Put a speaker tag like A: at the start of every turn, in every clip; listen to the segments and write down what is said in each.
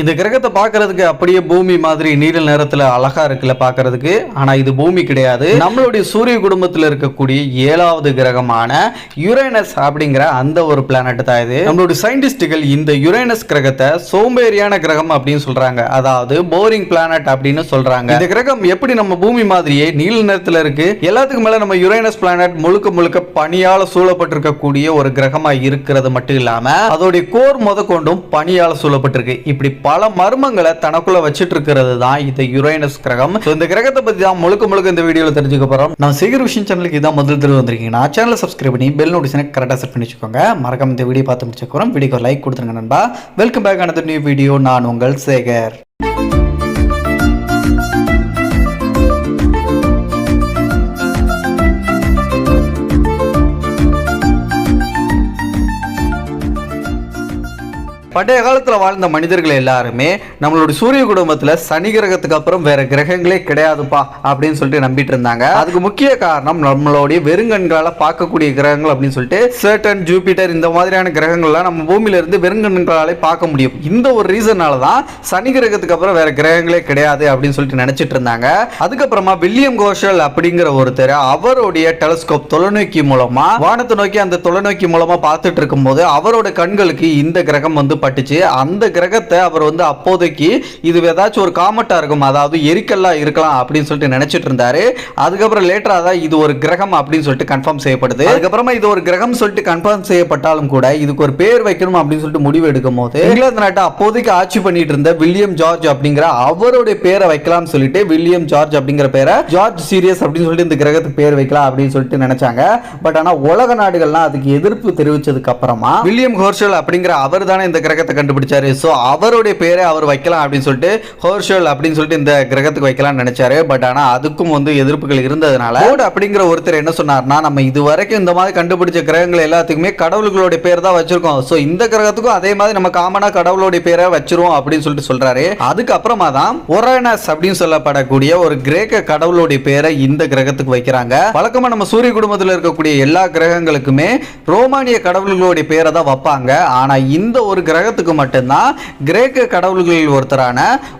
A: இந்த கிரகத்தை பார்க்கறதுக்கு அப்படியே பூமி மாதிரி நீல நேரத்துல அழகா இருக்குல்ல பார்க்கறதுக்கு. ஆனா இது பூமி கிடையாது. நம்மளுடைய சூரிய குடும்பத்தில் இருக்கக்கூடிய ஏழாவது கிரகமான யுரேனஸ் அப்படிங்கிற அந்த ஒரு பிளானட் தான் இது. நம்மளுடைய சயின்டிஸ்டுகள் இந்த யுரேனஸ் கிரகத்தை சோம்பேறியான கிரகம் அப்படின்னு சொல்றாங்க. அதாவது போரிங் பிளானட் அப்படின்னு சொல்றாங்க. இந்த கிரகம் எப்படி நம்ம பூமி மாதிரியே நீல நேரத்துல இருக்கு? எல்லாத்துக்கும் மேல நம்ம யுரேனஸ் பிளானட் முழுக்க முழுக்க பனியால சூழப்பட்டிருக்கக்கூடிய ஒரு கிரகமா இருக்கிறது மட்டும் இல்லாம அதோடைய கோர் முத கொண்டும் பனியால சூழப்பட்டிருக்கு. இப்படி பல மர்மங்களை தனக்குள்ள வச்சுட்டு இருக்கிறது தான் இந்த யுரேனஸ் கிரகம். இந்த கிரகத்தை பத்தி தான் முழுக்க முழுக்க இந்த வீடியோல தெரிஞ்சுக்க போறோம். நான் சீக்கிரம் விஷயம் சேனலுக்கு இதான் முதல் தடவை வந்திருக்கீங்கன்னா சேனலை சப்ஸ்கிரைப் பண்ணி பெல் நோட்டிஷனை கரெக்டாக செட் பண்ணி வச்சுக்கோங்க. மறக்காம இந்த வீடியோ பார்த்து முடிச்சுக்கிறோம் வீடியோக்கு லைக் கொடுத்துருங்க நண்பா. வெல்கம் பேக் ஆனது நியூ வீடியோ நான் உங்கள் சேகர். பண்டைய காலத்தில் வாழ்ந்த மனிதர்கள் எல்லாருமே நம்மளோட சூரிய குடும்பத்தில் சனி கிரகத்துக்கு அப்புறம் வேற கிரகங்களே கிடையாதுப்பா அப்படின்னு சொல்லிட்டு நம்பிட்டு இருந்தாங்க. அதுக்கு முக்கிய காரணம் நம்மளுடைய வெறுங்கண்களால் பார்க்கக்கூடிய கிரகங்கள் அப்படின்னு சொல்லிட்டு சேட்டன் ஜூபிட்டர் இந்த மாதிரியான கிரகங்கள்லாம் நம்ம பூமியில இருந்து வெறுங்கண்களாலே பார்க்க முடியும். இந்த ஒரு ரீசனால தான் சனி கிரகத்துக்கு அப்புறம் வேற கிரகங்களே கிடையாது அப்படின்னு சொல்லிட்டு நினைச்சிட்டு இருந்தாங்க. அதுக்கப்புறமா வில்லியம் கோஷல் அப்படிங்கிற ஒருத்தர் அவருடைய டெலஸ்கோப் தொலைநோக்கி மூலமா வானத்தை நோக்கி அந்த தொலைநோக்கி மூலமா பார்த்துட்டு இருக்கும்போது அவரோட கண்களுக்கு இந்த கிரகம் வந்து பட்டுச்சு. அந்த கிரகத்தை அவர் வந்து அப்போதைக்கு இது ஏதாச்சும் ஒரு காமெண்ட்டாக இருக்கும். அதாவது எரிக்கல்லாம் இருக்கலாம் அப்படின்னு சொல்லிட்டு நினச்சிட்டு இருந்தாரு. அதுக்கப்புறம் லேட்டராக தான் இது ஒரு கிரகம் அப்படின்னு சொல்லிட்டு கன்ஃபார்ம் செய்யப்படுது. அதுக்கப்புறமா இது ஒரு கிரகம் சொல்லிட்டு கன்ஃபார்ம் செய்யப்பட்டாலும் கூட இதுக்கு ஒரு பேர் வைக்கணும் அப்படின்னு சொல்லிட்டு முடிவு எடுக்கும் போது இங்கிலாந்து நாட்டை அப்போதைக்கு ஆட்சி பண்ணிட்டு இருந்த வில்லியம் ஜார்ஜ் அப்படிங்கிற அவருடைய பேரை வைக்கலாம்னு சொல்லிட்டு வில்லியம் ஜார்ஜ் அப்படிங்கிற பேரை ஜார்ஜ் சீரியஸ் அப்படின்னு சொல்லிட்டு இந்த கிரகத்துக்கு பேர் வைக்கலாம் அப்படின்னு சொல்லிட்டு நினைச்சாங்க. பட் ஆனால் உலக நாடுகள்லாம் அதுக்கு எதிர்ப்பு தெரிவிச்சதுக்கு அப்புறமா வில்லியம் ஹோர்ஷல் அப்படிங்கிற அவர் தானே இந்த கிரகத்தை கண்டுபிடிச்சாரு. ஸோ அவருடைய பேரை அவர் வைக்கலாம் அப்படின்னு சொல்லிட்டு ஹோர்ஷல் அப்படின்னு சொல்லிட்டு இந்த கிரகத்துக்கு வைக்கலாம்னு நினைச்சாரு. பட் ஆனா அதுக்கும் வந்து எதிர்ப்புகள் இருந்ததுனால போர்டு அப்படிங்கிற ஒருத்தர் என்ன சொன்னார்னா நம்ம இது வரைக்கும் இந்த மாதிரி கண்டுபிடிச்ச கிரகங்கள் எல்லாத்துக்குமே கடவுள்களுடைய பேர் தான் வச்சிருக்கோம். ஸோ இந்த கிரகத்துக்கும் அதே மாதிரி நம்ம காமனாக கடவுளுடைய பேரை வச்சிருவோம் அப்படின்னு சொல்லிட்டு சொல்றாரு. அதுக்கப்புறமா தான் ஒரானஸ் அப்படின்னு சொல்லப்படக்கூடிய ஒரு கிரேக்க கடவுளுடைய பேரை இந்த கிரகத்துக்கு வைக்கிறாங்க. வழக்கமா நம்ம சூரிய குடும்பத்தில் இருக்கக்கூடிய எல்லா கிரகங்களுக்குமே ரோமானிய கடவுள்களுடைய பேரை தான் வைப்பாங்க. ஆனா இந்த ஒரு கிரகத்துக்கு மட்டும்தான் கிரேக்க கடவுள்களில் ஒருத்தரான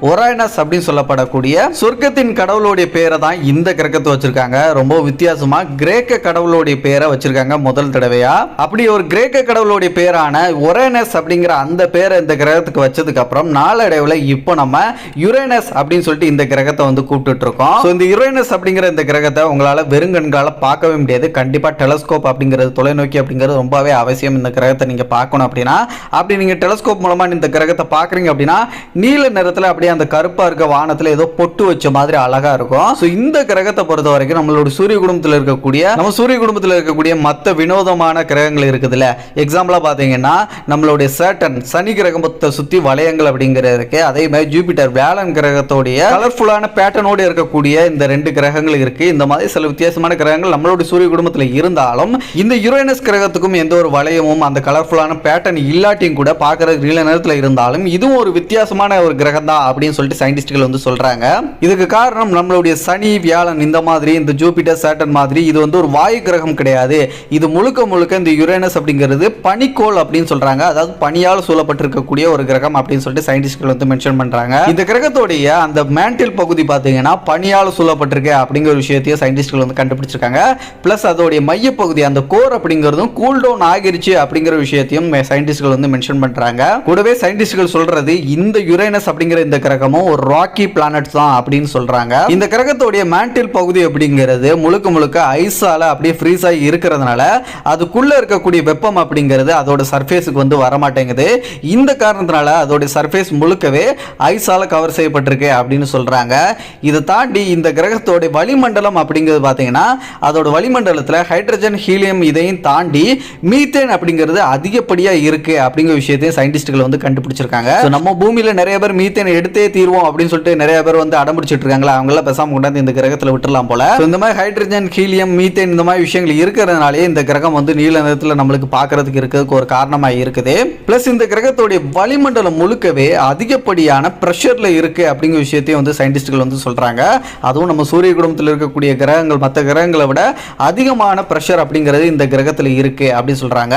A: ஒரானஸ் அப்படின்னு சொல்லப்படக்கூடிய சொர்க்கத்தின் கடவுளுடைய பேரை தான் இந்த கிரகத்தை வச்சிருக்காங்க. ரொம்ப வித்தியாசமா கிரேக்க கடவுளுடைய பேரை வச்சிருக்காங்க முதல் தடவையா. அப்படி ஒரு கிரேக்க கடவுளுடைய பேரான ஒரேனஸ் அப்படிங்கிற அந்த பேரை இந்த கிரகத்துக்கு வச்சதுக்கு அப்புறம் நாளடைவில் இப்போ நம்ம யுரேனஸ் அப்படின்னு சொல்லிட்டு இந்த கிரகத்தை வந்து கூப்பிட்டு இருக்கோம் So, இந்த யுரேனஸ் அப்படிங்கிற இந்த கிரகத்தை உங்களால் வெறுங்கண்களால் பார்க்கவே முடியாது. கண்டிப்பாக டெலஸ்கோப் அப்படிங்கிறது தொலைநோக்கி அப்படிங்கிறது ரொம்பவே அவசியம் இந்த கிரகத்தை நீங்கள் பார்க்கணும் அப்படின்னா. அப்படி நீங்கள் டெலஸ்கோப் மூலமா இந்த கிரகத்தை பார்க்குறீங்க அப்படின்னா நீல நிறத்துல அப்படியே அந்த கருப்பா இருக்க வானத்துல ஏதோ பொட்டு வச்ச மாதிரி அழகா இருக்கும். ஸோ இந்த கிரகத்தை பொறுத்த வரைக்கும் நம்மளோட சூரிய குடும்பத்தில் இருக்கக்கூடிய நம்ம சூரிய குடும்பத்தில் இருக்கக்கூடிய மற்ற வினோதமான கிரகங்கள் இருக்குதுல்ல. எக்ஸாம்பிளா பாத்தீங்கன்னா நம்மளுடைய சேட்டன் சனி கிரகத்தை சுத்தி வளையங்கள் அப்படிங்கிறது இருக்கு. அதே மாதிரி ஜூபிட்டர் வேலன் கிரகத்தோடைய கலர்ஃபுல்லான பேட்டர்னோட இருக்கக்கூடிய இந்த ரெண்டு கிரகங்கள் இருக்கு. இந்த மாதிரி சில வித்தியாசமான கிரகங்கள் நம்மளுடைய சூரிய குடும்பத்தில் இருந்தாலும் இந்த யுரேனஸ் கிரகத்துக்கும் எந்த ஒரு வளையமும் அந்த கலர்ஃபுல்லான பேட்டர்ன் இல்லாட்டியும் கூட பார்க்கறதுக்கு நீல நேரத்தில் இருந்தாலும் இதுவும் ஒரு வித்தியாசமான ஒரு கிரகம் தான் அப்படின்னு சொல்லிட்டு சயின்டிஸ்ட்கள் வந்து சொல்றாங்க. இதுக்கு காரணம் நம்மளுடைய சனி வியாழன் இந்த மாதிரி இந்த ஜூபிட்டர் சேட்டன் மாதிரி இது வந்து ஒரு வாயு கிரகம் கிடையாது. இது முழுக்க முழுக்க இந்த யுரேனஸ் அப்படிங்கிறது பனிக்கோள் அப்படின்னு சொல்றாங்க. அதாவது பனியால் சூழப்பட்டிருக்கக்கூடிய ஒரு கிரகம் அப்படின்னு சொல்லிட்டு சயின்டிஸ்ட்கள் வந்து மென்ஷன் பண்றாங்க. இந்த கிரகத்தோடைய அந்த மேண்டில் பகுதி பார்த்தீங்கன்னா பனியால் சூழப்பட்டிருக்கு அப்படிங்கிற விஷயத்தையும் சயின்டிஸ்ட்கள் வந்து கண்டுபிடிச்சிருக்காங்க. பிளஸ் அதோடைய மையப்பகுதி அந்த கோர் அப்படிங்கிறதும் கூல் டவுன் ஆகிருச்சு அப்படிங்கிற விஷயத்தையும் சயின்டிஸ்ட்கள் வந்து மென்ஷன் பண்றாங்க. கூடவே சயின்டிஸ்ட்கள் சொல்றது இந்த யுரேனஸ் அப்படிங்கிற இந்த கிரகமும் ஒரு ராக்கி பிளானட் தான் அப்படின்னு சொல்றாங்க. இந்த கிரகத்துடைய மேண்டில் பகுதி அப்படிங்கிறது முழுக்க முழுக்க ஐஸால அப்படியே ஃப்ரீஸ் ஆகி இருக்கிறதுனால அதுக்குள்ள இருக்கக்கூடிய வெப்பம் அப்படிங்கிறது அதோட சர்ஃபேஸுக்கு வந்து வரமாட்டேங்குது. இந்த காரணத்தினால அதோட சர்ஃபேஸ் முழுக்கவே ஐஸால கவர் செய்யப்பட்டிருக்கு அப்படின்னு சொல்றாங்க. இதை தாண்டி இந்த கிரகத்தோட வளிமண்டலம் அப்படிங்கிறது பார்த்தீங்கன்னா அதோட வளிமண்டலத்தில் ஹைட்ரஜன் ஹீலியம் இதையும் தாண்டி மீத்தேன் அப்படிங்கிறது அதிகப்படியாக இருக்கு அப்படிங்கிற விஷயத்தையும் சயின்டிஸ்ட்கள் வந்து கண்டுபிடிச்சிருக்காங்க. நம்ம பூமியில நிறைய பேர் மீத்தேன் எடுத்தே தீர்வோம் அப்படின்னு சொல்லிட்டு நிறைய பேர் வந்து அடம்பிடிச்சிட்டு இருக்காங்களா அவங்கள பேசாம கொண்டாந்து இந்த கிரகத்துல விட்டுறலாம் போல. இந்த மாதிரி ஹைட்ரஜன் ஹீலியம் மீத்தேன் இந்த மாதிரி விஷயங்கள் இருக்கிறதுனாலே இந்த கிரகம் வந்து நீல நிறத்துல நம்மளுக்கு பார்க்கிறதுக்கு இருக்கிறதுக்கு ஒரு காரணமா இருக்குது. பிளஸ் இந்த கிரகத்தோடைய வளிமண்டலம் முழுக்கவே அதிகப்படியான ப்ரெஷர்ல இருக்கு அப்படிங்கிற விஷயத்தையும் வந்து சயின்டிஸ்ட்கள் வந்து சொல்றாங்க. அதுவும் நம்ம சூரிய குடும்பத்தில் இருக்கக்கூடிய கிரகங்கள் மற்ற கிரகங்களை விட அதிகமான ப்ரெஷர் அப்படிங்கிறது இந்த கிரகத்தில் இருக்கு அப்படின்னு சொல்றாங்க.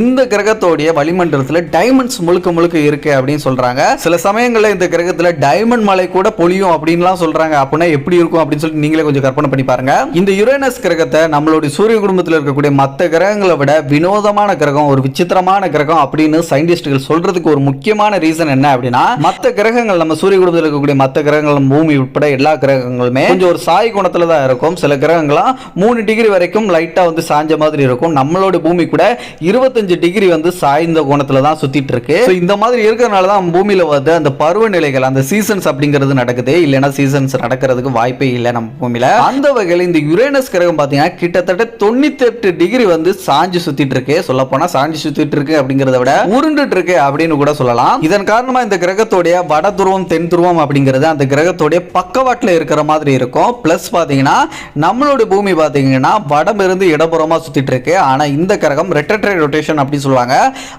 A: இந்த கிரகத்தோடைய வளிமண்டலத்தில் டைமண்ட் டைமண்ட்ஸ் முழுக்க முழுக்க இருக்கு அப்படின்னு சொல்றாங்க. சில சமயங்கள்ல இந்த கிரகத்துல டைமண்ட் மலை கூட பொழியும் அப்படின்லாம் சொல்றாங்க. அப்படின்னா எப்படி இருக்கும் அப்படின்னு சொல்லிட்டு நீங்களே கொஞ்சம் கற்பனை பண்ணி பாருங்க. இந்த யுரேனஸ் கிரகத்தை நம்மளுடைய சூரிய குடும்பத்தில் இருக்கக்கூடிய மற்ற கிரகங்களை விட வினோதமான கிரகம் ஒரு விசித்திரமான கிரகம் அப்படின்னு சயின்டிஸ்டுகள் சொல்றதுக்கு ஒரு முக்கியமான ரீசன் என்ன அப்படின்னா மற்ற கிரகங்கள் நம்ம சூரிய குடும்பத்தில் இருக்கக்கூடிய மற்ற கிரகங்கள் பூமி உட்பட எல்லா கிரகங்களுமே கொஞ்சம் ஒரு சாய் குணத்துல தான் இருக்கும். சில கிரகங்கள்லாம் மூணு டிகிரி வரைக்கும் லைட்டா வந்து சாஞ்ச மாதிரி இருக்கும். நம்மளோட பூமி கூட இருபத்தஞ்சு டிகிரி வந்து சாய்ந்த கோணத்துல தான் சுத்திட்டு இருக்கு இந்த மாதிரி இருக்கிறதுனால தான் பூமியில் வந்து அந்த பருவநிலைகள் அந்த சீசன்ஸ் அப்படிங்கிறது நடக்குது. இல்லைன்னா சீசன்ஸ் நடக்கிறதுக்கு வாய்ப்பே இல்லை நம்ம பூமியில. அந்த வகையில் இந்த யுரேனஸ் கிரகம் பார்த்தீங்கன்னா கிட்டத்தட்ட தொண்ணூத்தெட்டு டிகிரி வந்து சாஞ்சு சுத்திட்டு இருக்கு சொல்ல போனா சாஞ்சு சுத்திட்டு இருக்கு அப்படிங்கிறத விட உருண்டுட்டு இருக்கு அப்படின்னு கூட சொல்லலாம். இதன் காரணமா இந்த கிரகத்தோடைய வட துருவம் தென் துருவம் அப்படிங்கிறது அந்த கிரகத்தோடைய பக்கவாட்டில் இருக்கிற மாதிரி இருக்கும். பிளஸ் பார்த்தீங்கன்னா நம்மளோட பூமி பார்த்தீங்கன்னா வடம் இருந்து இடப்புறமா சுத்திட்டு இருக்கு ஆனா இந்த கிரகம் ரெட்டட்ரை ரொட்டேஷன் அப்படின்னு சொல்லுவாங்க.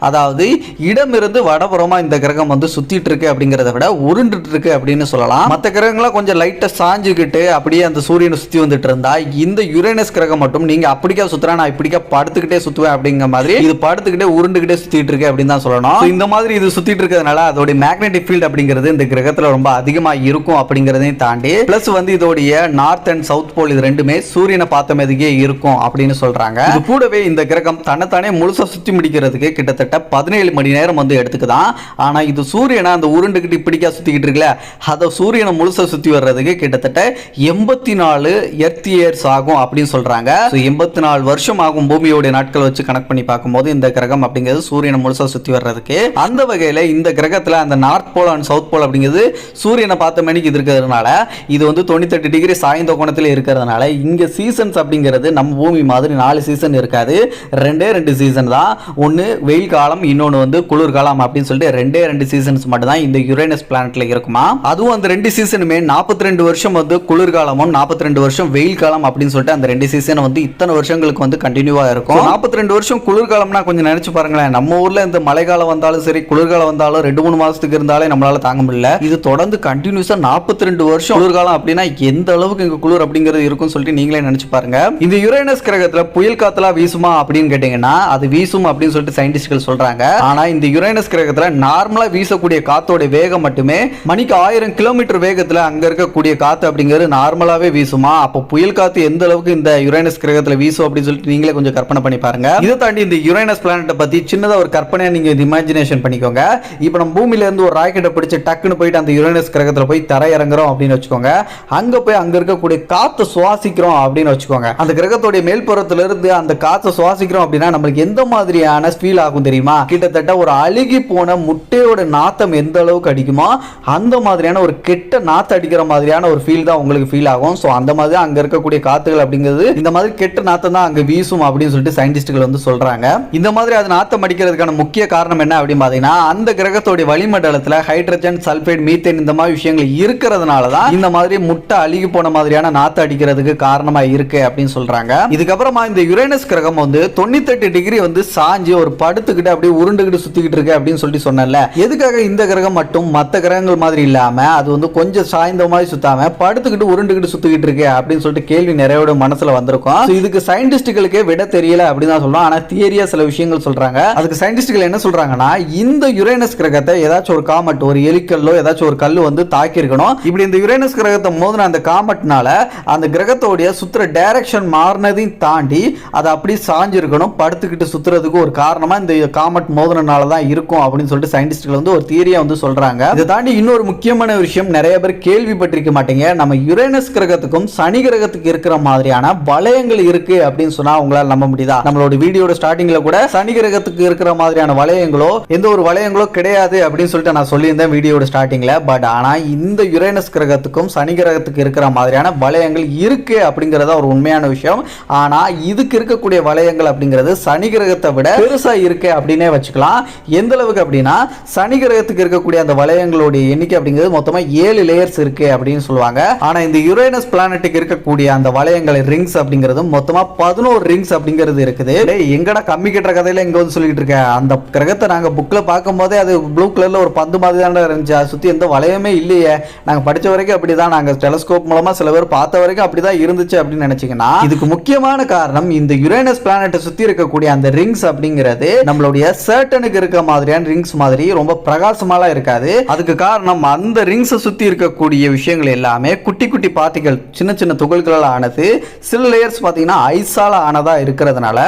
A: அதாவது இடமிருந்து வடபுறமா இந்த கிரகம் வந்து சுத்திட்டு இருக்கு அப்படிங்கிறத விட உருண்டுட்டு இருக்கு அப்படின்னு சொல்லலாம். மற்ற கிரகங்களாம் கொஞ்சம் லைட்டா சாஞ்சுக்கிட்டு அப்படியே அந்த சூரியனை சுத்தி வந்துட்டு இருந்தா இந்த யுரேனஸ் கிரகம் மட்டும் நீங்க அப்படிக்கா சுத்துறா நான் இப்படிக்கா படுத்துக்கிட்டே சுத்துவேன் அப்படிங்கிற மாதிரி இது படுத்துக்கிட்டே உருண்டுகிட்டே சுத்திட்டு இருக்கு அப்படின்னு தான் சொல்லணும். இந்த மாதிரி இது சுத்திட்டு இருக்கிறதுனால அதோட மேக்னெட்டிக் ஃபீல்ட் அப்படிங்கிறது இந்த கிரகத்துல ரொம்ப அதிகமா இருக்கும் அப்படிங்கிறதையும் தாண்டி பிளஸ் வந்து இதோடைய நார்த் அண்ட் சவுத் போல் இது ரெண்டுமே சூரியனை பார்த்த மாதிரியே இருக்கும் அப்படின்னு சொல்றாங்க. இது கூடவே இந்த கிரகம் தன்னைத்தானே முழுசா சுத்தி முடிக்கிறதுக்கு கிட்டத்தட்ட பதினேழு மணி நேரம் வந்து எடுத்துக்குதான். ஆனால் இது சூரியனை அந்த உருண்டுக்கிட்டு இப்படிக்கா சுற்றிக்கிட்டு இருக்குல்ல? அதை சூரியனை முழுசா சுத்தி வர்றதுக்கு கிட்டத்தட்ட எண்பத்தி நாலு எர்த் இயர்ஸ் ஆகும் அப்படின்னு சொல்றாங்க. எண்பத்தி நாலு வருஷம் ஆகும் பூமியோட நாட்கள் வச்சு கணக்கு பண்ணி பார்க்கும்போது இந்த கிரகம் அப்படிங்கிறது சூரியனை முழுசா சுத்தி வர்றதுக்கு. அந்த வகையில இந்த கிரகத்துல அந்த north pole and south pole அப்படிங்கிறது சூரியனை பார்த்த மணிக்கு இது இருக்கிறதுனால இது வந்து தொண்ணூத்தெட்டு டிகிரி சாய்ந்த கோணத்தில் இருக்கிறதுனால இங்க சீசன்ஸ் அப்படிங்கிறது நம்ம பூமி மாதிரி நாலு சீசன் இருக்காது. ரெண்டே ரெண்டு சீசன் தான். ஒன்று வெயில் காலம் இன்னொன்று வந்து குளிர்காலம் அப்படின்னு சொல்லிட்டு ரெண்டே ரெண்டு சீசன்ஸ் மட்டும் தான் இந்த யுரேனஸ் பிளானட்ல இருக்குமா? அதுவும் அந்த ரெண்டு சீசனுமே நாற்பத்தி ரெண்டு வருஷம் வந்து குளிர்காலமும் நாற்பத்தி ரெண்டு வருஷம் வெயில் காலம் அப்படின்னு சொல்லிட்டு அந்த ரெண்டு சீசன் வந்து இத்தனை வருஷங்களுக்கு வந்து கண்டினியூவா இருக்கும். நாற்பத்தி ரெண்டு வருஷம் குளிர்காலம்னா கொஞ்சம் நினைச்சு பாருங்களேன். நம்ம ஊர்ல இந்த மழைக்காலம் வந்தாலும் சரி குளிர்காலம் வந்தாலும் ரெண்டு மூணு மாசத்துக்கு இருந்தாலே நம்மளால தாங்க முடியல. இது தொடர்ந்து கண்டினியூஸா நாற்பத்தி ரெண்டு வருஷம் குளிர்காலம் அப்படின்னா எந்த அளவுக்கு இங்க குளிர் அப்படிங்கிறது இருக்கும்னு சொல்லிட்டு நீங்களே நினைச்சு பாருங்க. இந்த யுரேனஸ் கிரகத்துல புயல் காத்துலாம் வீசுமா அப்படின்னு கேட்டீங்கன்னா அது வீசும் அப்படின்னு சொல்லிட்டு சயின்டிஸ்ட்கள் சொல்றாங்க. ஆனா இந்த யுரேனஸ் கிரகத்தில் நார்மலா வீசக்கூடிய காத்தோட வேகம் மட்டுமே மணிக்கு ஆயிரம் கிலோமீட்டர் வேகத்தில் அங்க இருக்கக்கூடிய காற்று அப்படிங்கிறது நார்மலாவே வீசுமா? அப்போ புயல் காத்து எந்த அளவுக்கு இந்த யுரேனஸ் கிரகத்தில் வீசும் அப்படின்னு சொல்லிட்டு நீங்களே கொஞ்சம் கற்பனை பண்ணி பாருங்க. இதை தாண்டி இந்த யுரேனஸ் பிளானட்டை பற்றி சின்னதாக ஒரு கற்பனையா நீங்க இமேஜினேஷன் பண்ணிக்கோங்க. இப்போ நம்ம பூமியில இருந்து ஒரு ராக்கெட்டை பிடிச்சி டக்குன்னு போயிட்டு அந்த யுரேனஸ் கிரகத்துல போய் தர இறங்குறோம் அப்படின்னு வச்சுக்கோங்க. அங்க போய் அங்க இருக்கக்கூடிய காற்று சுவாசிக்கிறோம் அப்படின்னு வச்சுக்கோங்க. அந்த கிரகத்துடைய மேல்புறத்திலிருந்து அந்த காற்றை சுவாசிக்கிறோம் அப்படின்னா நம்மளுக்கு எந்த மாதிரியான ஃபீல் ஆகும் தெரியுமா? கிட்டத்தட்ட ஒரு அழுகி போன முட்டையோட நாத்தம் எந்த அளவுக்கு அடிக்குமோ அந்த மாதிரியான ஒரு கெட்ட நாத்தம் அடிக்கிற மாதிரியான ஒரு ஃபீல் தான் உங்களுக்கு ஃபீல் ஆகும். ஸோ அந்த மாதிரி அங்க இருக்கக்கூடிய காத்துகள் அப்படிங்கிறது இந்த மாதிரி கெட்ட நாத்தம் தான் அங்க வீசும் அப்படின்னு சொல்லிட்டு சயின்டிஸ்டுகள் வந்து சொல்றாங்க. இந்த மாதிரி அது நாத்தம் அடிக்கிறதுக்கான முக்கிய காரணம் என்ன அப்படின்னு பார்த்தீங்கன்னா அந்த கிரகத்தோடைய வளிமண்டலத்தில் ஹைட்ரஜன் சல்ஃபைட் மீத்தேன் இந்த மாதிரி விஷயங்கள் இருக்கிறதுனால தான் இந்த மாதிரி முட்டை அழுகி போன மாதிரியான நாத்து அடிக்கிறதுக்கு காரணமா இருக்கு அப்படின்னு சொல்றாங்க. இதுக்கப்புறமா இந்த யுரேனஸ் கிரகம் வந்து தொண்ணூத்தெட்டு டிகிரி வந்து சாஞ்சு ஒரு படுத்துக்கிட்டு அப்படியே உருண்டுகிட்டு சுத்திக்கிட்டு இருக்கு அப்படின்னு சொல்லிட்டு சொன்னல எதுக்காக இந்த கிரகம் மட்டும் மற்ற கிரகங்கள் மாதிரி இல்லாம அது வந்து கொஞ்சம் சாய்ந்த மாதிரி சுத்தாம படுத்துக்கிட்டு உருண்டுகிட்டு சுத்திக்கிட்டு இருக்கு அப்படின்னு சொல்லிட்டு கேள்வி நிறையோட மனசுல வந்திருக்கும். இதுக்கு சயின்டிஸ்டுகளுக்கே விட தெரியல அப்படின்னு தான் சொல்றோம். ஆனா தியரியா சில விஷயங்கள் சொல்றாங்க. அதுக்கு சயின்டிஸ்டுகள் என்ன சொல்றாங்கன்னா இந்த யுரேனஸ் கிரகத்தை ஏதாச்சும் ஒரு காமட் ஒரு எலிக்கல்லோ ஏதாச்சும் ஒரு கல் வந்து தாக்கி இருக்கணும் இப்படி இந்த யுரேனஸ் கிரகத்தை மோதின அந்த காமட்னால அந்த கிரகத்தோடைய சுத்துற டைரக்ஷன் மாறினதையும் தாண்டி அது அப்படி சாஞ்சிருக்கணும் படுத்துக்கிட்டு சுத்துறதுக்கு ஒரு காரணமா இந்த காமட் மோதினால தான் இருக்கும் அப்படின்னு சொல்லிட்டு சயின்டிஸ்ட்கள் வந்து ஒரு தியரியை வந்து சொல்றாங்க. இதை தாண்டி இன்னொரு முக்கியமான விஷயம் நிறைய பேர் கேள்விப்பட்டிருக்க மாட்டீங்க. நம்ம யுரேனஸ் கிரகத்துக்கும் சனி கிரகத்துக்கு இருக்கிற மாதிரியான வளையங்கள் இருக்கு அப்படின்னு சொன்னா உங்களால் நம்ப முடியுதா? நம்மளோட வீடியோட ஸ்டார்டிங்ல கூட சனி கிரகத்துக்கு இருக்கிற மாதிரியான வளையங்களோ எந்த ஒரு வளையங்களோ கிடையாது அப்படின்னு சொல்லிட்டு நான் சொல்லியிருந்தேன் வீடியோட ஸ்டார்டிங்ல பட் ஆனா இந்த யுரேனஸ் கிரகத்துக்கும் சனி கிரகத்துக்கு இருக்கிற மாதிரியான வளையங்கள் இருக்கு அப்படிங்கறத ஒரு உண்மையான விஷயம். ஆனா இதுக்கு இருக்கக்கூடிய வளையங்கள் அப்படிங்கிறது சனி கிரகத்தை விட பெருசா இருக்கு அப்படின்னே வச்சுக்கலாம். எந்த அளவுக்கு அப்படின்னா சனி கிரகத்துக்கு இருக்கக்கூடிய அந்த வளையங்களுடைய எண்ணிக்கை அப்படிங்கிறது மொத்தமாக ஏழு லேயர்ஸ் இருக்கு அப்படின்னு சொல்லுவாங்க. ஆனால் இந்த யுரேனஸ் பிளானட்டுக்கு இருக்கக்கூடிய அந்த வளையங்கள் ரிங்ஸ் அப்படிங்கிறது மொத்தமாக பதினோரு ரிங்ஸ் அப்படிங்கிறது இருக்குது. எங்கடா கம்மி கட்டுற கதையில எங்க வந்து சொல்லிட்டு இருக்க? அந்த கிரகத்தை நாங்கள் புக்கில் பார்க்கும்போதே அது ப்ளூ கலரில் ஒரு பந்து மாதிரி தானே இருந்துச்சு. அதை சுற்றி எந்த வளையமே இல்லையே. நாங்கள் படித்த வரைக்கும் அப்படி தான் நாங்கள் டெலஸ்கோப் மூலமாக சில பேர் பார்த்த வரைக்கும் அப்படி தான் இருந்துச்சு அப்படின்னு நினச்சிங்கன்னா இதுக்கு முக்கியமான காரணம் இந்த யுரேனஸ் பிளானட்டை சுற்றி இருக்கக்கூடிய அந்த ரிங்ஸ் அப்படிங்கிறது நம்மளுடைய சர்டனுக்கு இருக்க மாதிரியான ரிங்ஸ் மாதிரி ரொம்ப பிரகாசமாலாம் இருக்காது. அதுக்கு காரணம் அந்த ரிங்ஸை சுத்தி இருக்கக்கூடிய விஷயங்கள் எல்லாமே குட்டி குட்டி பார்ட்டிகள் சின்ன சின்ன துகள்களால் ஆனது சில லேயர்ஸ் பார்த்தீங்கன்னா ஐஸால ஆனதா இருக்கிறதுனால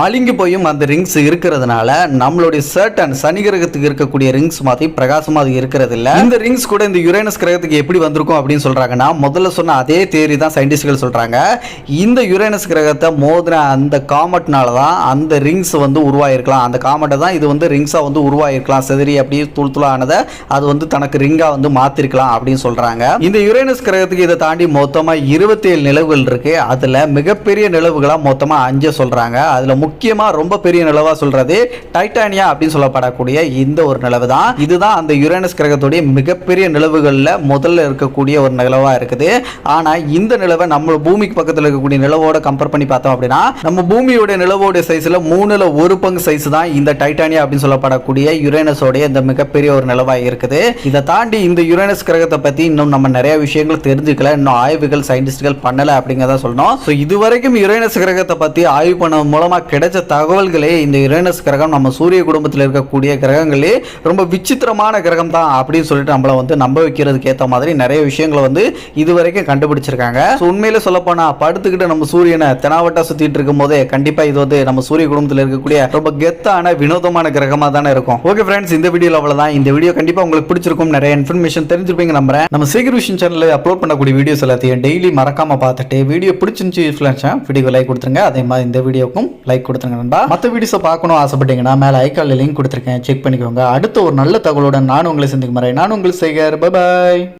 A: மலிங்கி போயும் அந்த ரிங்ஸ் இருக்கிறதுனால நம்மளுடைய சர்டன் சனி கிரகத்துக்கு இருக்கக்கூடிய ரிங்ஸ் மாதிரி பிரகாசமா அது இருக்கிறது இல்லை இந்த ரிங்ஸ் கூட இந்த யுரேனஸ் கிரகத்துக்கு எப்படி வந்திருக்கும் அப்படின்னு சொல்றாங்கன்னா முதல்ல சொன்ன அதே தேரி தான் சயின்டிஸ்ட்கள் சொல்றாங்க. இந்த யுரேனஸ் கிரகத்தை மோதின அந்த காமெட்னால தான் அந்த ரிங்ஸ் வந்து உருவாயிருக்கலாம். அந்த காமெட்டை தான் இது வந்து ரிங்ஸாக வந்து உருவாயிருக்கலாம். செதறி அப்படியே தூள் தூளானதை அது வந்து தனக்கு ரிங்காக வந்து மாற்றிருக்கலாம் அப்படின்னு சொல்கிறாங்க இந்த யுரேனஸ் கிரகத்துக்கு இதை தாண்டி மொத்தமாக இருபத்தி ஏழு நிலவுகள் இருக்குது அதில் மிகப்பெரிய நிலவுகளாக மொத்தமாக அஞ்சு சொல்றாங்க. அதில் முக்கியமா ரொம்ப பெரிய நிலவா சொல்றது டைட்டானியா அப்படின்னு சொல்லப்படக்கூடிய இந்த ஒரு நிலவு தான். இதுதான் அந்த யுரேனஸ் கிரகத்துடைய மிகப்பெரிய நிலவுகளில் முதல்ல இருக்கக்கூடிய ஒரு நிலவா இருக்குது. ஆனா இந்த நிலவை நம்ம பூமிக்கு பக்கத்தில் இருக்கக்கூடிய நிலவோட கம்பேர் பண்ணி பார்த்தோம் அப்படின்னா நம்ம பூமியோட நிலவோட சைஸ்ல மூணில் ஒரு பங்கு சைஸ் தான் இந்த டைட்டானியா அப்படின்னு சொல்லப்படக்கூடிய யுரேனஸோடைய இந்த மிகப்பெரிய ஒரு நிலவாக இருக்குது. இதை தாண்டி இந்த யுரேனஸ் கிரகத்தை பற்றி இன்னும் நம்ம நிறைய விஷயங்கள் தெரிஞ்சுக்கல. இன்னும் ஆய்வுகள் சயின்டிஸ்ட்கள் பண்ணலை அப்படிங்கிறத சொல்லணும். ஸோ இதுவரைக்கும் யுரேனஸ் கிரகத்தை பற்றி ஆய்வு பண்ண மூலமாக கிடைச்ச தகவல்களே இந்த யுரேனஸ் கிரகம் நம்ம சூரிய குடும்பத்தில் இருக்கக்கூடிய கிரகங்களே ரொம்ப விசித்திரமான கிரகம் தான் அப்படின்னு சொல்லிட்டு நம்மள வந்து நம்ப வைக்கிறதுக்கு ஏற்ற மாதிரி நிறைய விஷயங்களை வந்து இதுவரைக்கும் கண்டுபிடிச்சிருக்காங்க. ஸோ உண்மையில சொல்லப்போனால் படுத்துக்கிட்டு நம்ம சூரியனை தெனாவட்டா சுத்திட்டு இருக்கும் போதே கண்டிப்பா இது வந்து நம்ம சூரிய குடும்பத்தில் இருக்கக்கூடிய ரொம்ப கெத்தான வினோதமான கிரகமா தானே இருக்கும். ஓகே ஃப்ரெண்ட்ஸ் இந்த வீடியோல அவ்வளவுதான். இந்த வீடியோ கண்டிப்பா உங்களுக்கு பிடிச்சிருக்கும். நிறைய இன்ஃபர்மேஷன் தெரிஞ்சிருப்பீங்க நம்புறேன். நம்ம சீக்கிர விஷயம் சேனல்ல அப்லோட் பண்ணக்கூடிய வீடியோஸ் எல்லாத்தையும் டெய்லி மறக்காம பார்த்துட்டு வீடியோ பிடிச்சிருந்துச்சு யூஸ்ஃபுல்லாச்சா வீடியோ லைக் கொடுத்துருங்க. அதே மாதிரி இந்த வீடியோக்கும் லைக் கொடுத்துருங்க நண்பா. மற்ற வீடியோஸை பார்க்கணும் ஆசைப்பட்டீங்கன்னா மேலே ஐக்கால லிங்க் கொடுத்துருக்கேன். செக் பண்ணிக்கோங்க. அடுத்த ஒரு நல்ல தகவலுடன் நான் உங்களை சந்திக்கும் முறை நான் உங்களுக்கு செய்கிறார் பாய்